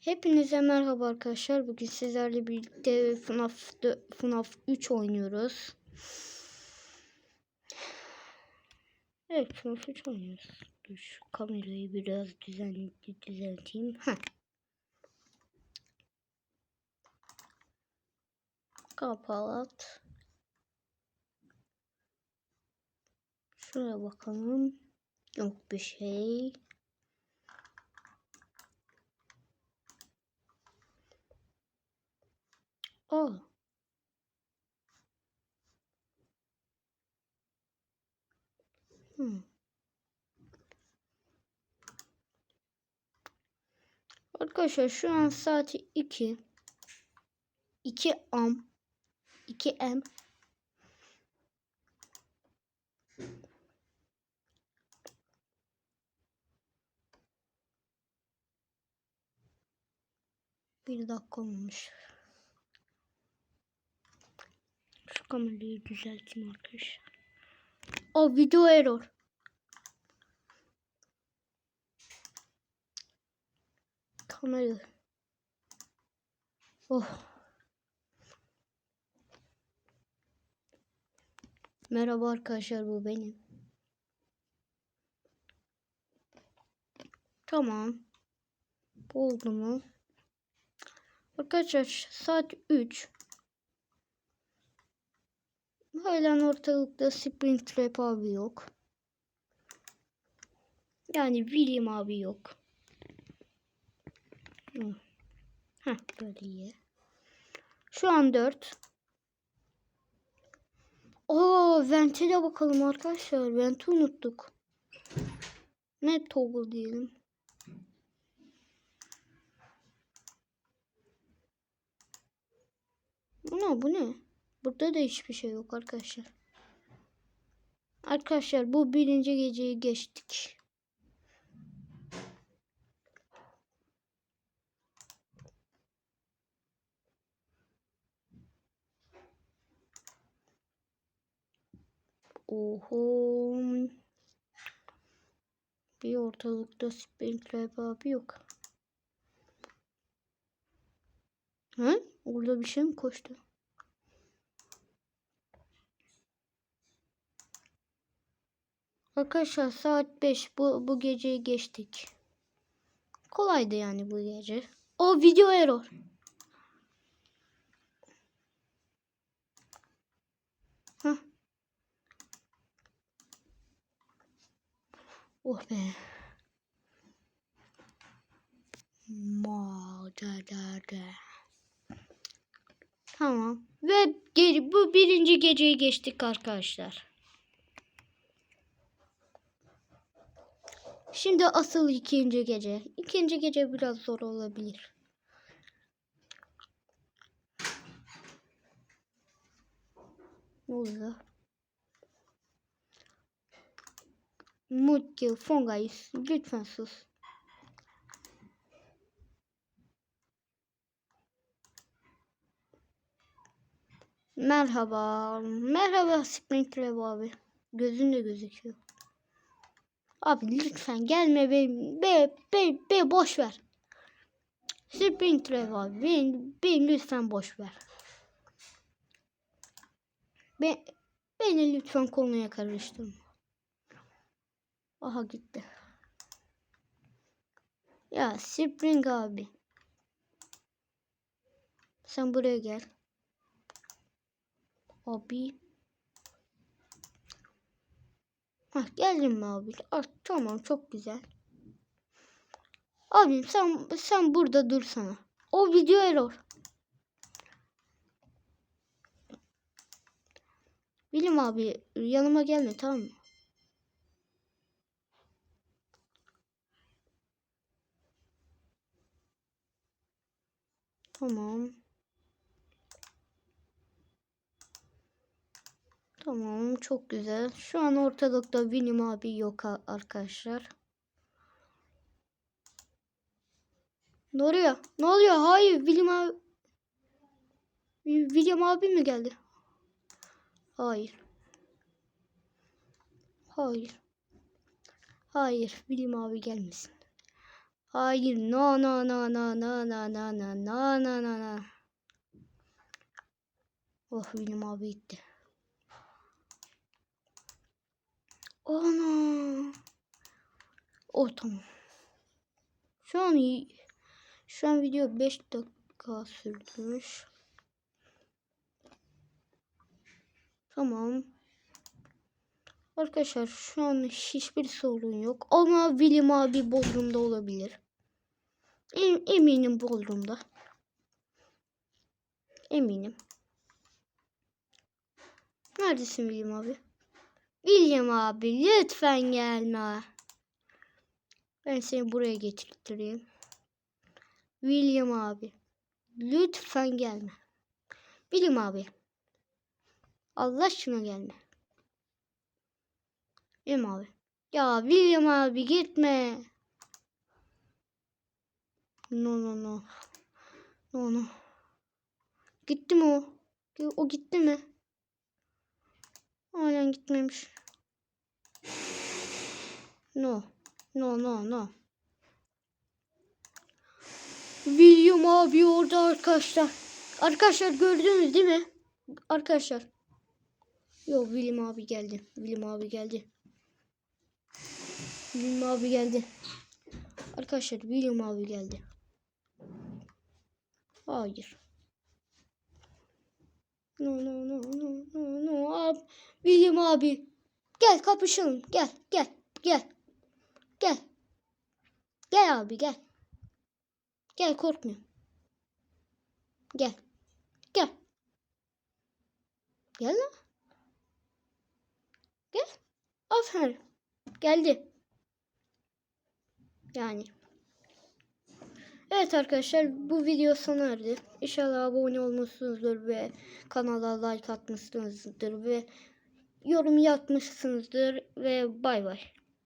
Hepinize merhaba arkadaşlar. Bugün sizlerle birlikte FNAF, FNAF 3 oynuyoruz. Evet FNAF 3 oynuyoruz. Dur şu kamerayı biraz düzen, düzelteyim. Heh. Kapat. Şuraya bakalım. Yok bir şey. Aa. Hmm. Arkadaşlar şu an saati 2. 2 am. 2 m. Bir dakika olmuş. Şu kamerayı düzelteyim arkadaşlar. O video error. Kamera. Oh. Merhaba arkadaşlar bu benim. Tamam. Oldu mu? Arkadaşlar saat 3. Halen ortalıkta Springtrap abi yok. Yani William abi yok. Heh, böyle iyi. Şu an 4. Oo, Vent'e bakalım arkadaşlar. Vent'i unuttuk. Ne toggle diyelim. Bu ne bu ne? Burada da hiçbir şey yok arkadaşlar. Arkadaşlar bu birinci geceyi geçtik. Oho. Bir ortalıkta Springtrap abi yok. Hı? Orada bir şey mi koştu? Arkadaşlar saat 5 bu, bu geceyi geçtik. Kolaydı yani bu gece. O video error. Hah. Oh be. Ma da da da. Tamam. Ve geri, bu birinci geceyi geçtik arkadaşlar. Şimdi asıl ikinci gece. İkinci gece biraz zor olabilir. Ne oluyor? Mutlu Fongayız. Lütfen sus. Merhaba. Merhaba Springtrap abi. Gözün de gözüküyor. Abi lütfen gelme be be be, be boş ver. Springtrap abi beni, beni lütfen boş ver. Be, beni lütfen konuya karıştırma. Aha gitti. Ya Spring abi. Sen buraya gel. Abi. Hah geldim mi abi? Ah, tamam çok güzel. Abim sen sen burada dursana. O video error. Bilim abi yanıma gelme tamam mı? Tamam. Tamam çok güzel. Şu an ortalıkta Bilim abi yok arkadaşlar. Ne oluyor? Ne oluyor? Hayır William abi. William abi mi geldi? Hayır. Hayır. Hayır William abi gelmesin. Hayır. No no no no no no no no no no no no. Oh benim abi gitti. Ana. Oh tamam. Şu an iyi. Şu an video 5 dakika sürdürmüş. Tamam. Arkadaşlar şu an hiçbir sorun yok. Ama William abi Bodrum'da olabilir. Em- eminim Bodrum'da. Eminim. Neredesin William abi? William abi lütfen gelme. Ben seni buraya getirtireyim. William abi. Lütfen gelme. William abi. Allah aşkına gelme. William abi. Ya William abi gitme. No no no. No no. Gitti mi o? O gitti mi? Halen gitmemiş. No. No no no. William abi orada arkadaşlar. Arkadaşlar gördünüz değil mi? Arkadaşlar. Yok William abi geldi. William abi geldi. William abi geldi. Arkadaşlar William abi geldi. Hayır. No no no no no no abi. William abi. Gel kapışalım. Gel gel gel. Gel. Gel abi gel. Gel korkmuyorum. Gel. Gel. Gel lan. Gel. Aferin. Geldi. Yani. Evet arkadaşlar bu video sona erdi. İnşallah abone olmuşsunuzdur ve kanala like atmışsınızdır ve yorum yapmışsınızdır ve bay bay.